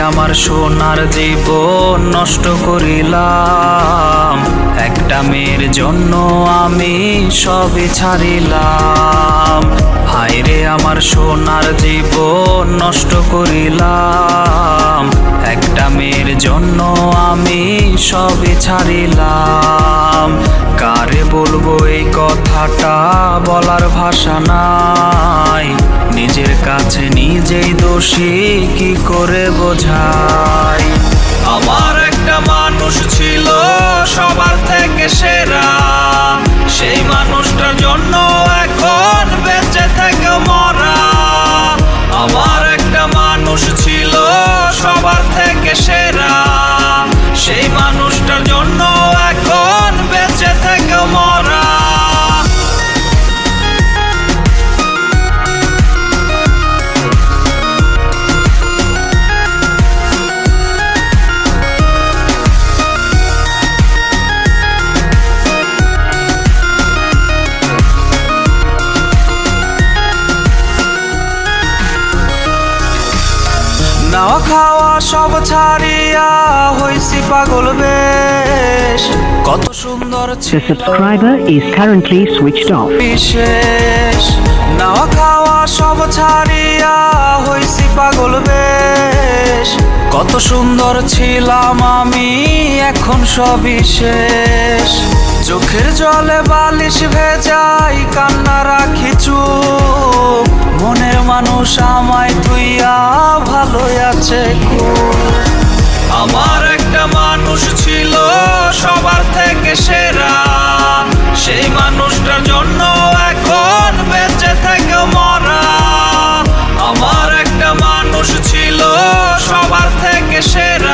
আমার সোনার জীবন নষ্ট করিলাম। একটা মেয়ের জন্য আমি সবই ছাড়িলাম। হায়রে আমার সোনার জীবন নষ্ট করিলাম। একটা মেয়ের জন্য আমি সবই ছাড়িলাম। কারে বলব এই কথাটা বলার ভাষা নাই। নিজের কাছে নিজেই দোষী কি করে বোঝাই নাওয়া খাওয়া সব ছাড়িয়া হইছি পাগল বেশ। কত সুন্দর The subscriber is currently switched off. বিশেষ। নাওয়া খাওয়া সব ছাড়িয়া হইছি পাগল বেশ। কত সুন্দর ছিলাম আমি এখন সবই শেষ। চোখের জলে বালিশ ভেজাই কান্না রাখি চুপ। মনের মানুষ আমায় তুইয়া ভালো গেছে আমার একটা মানুষ ছিল, সবার থেকে সেরা। সেই মানুষটার জন্য এখন বেঁচে থেকে মরা। আমার একটা মানুষ ছিল, সবার থেকে সেরা।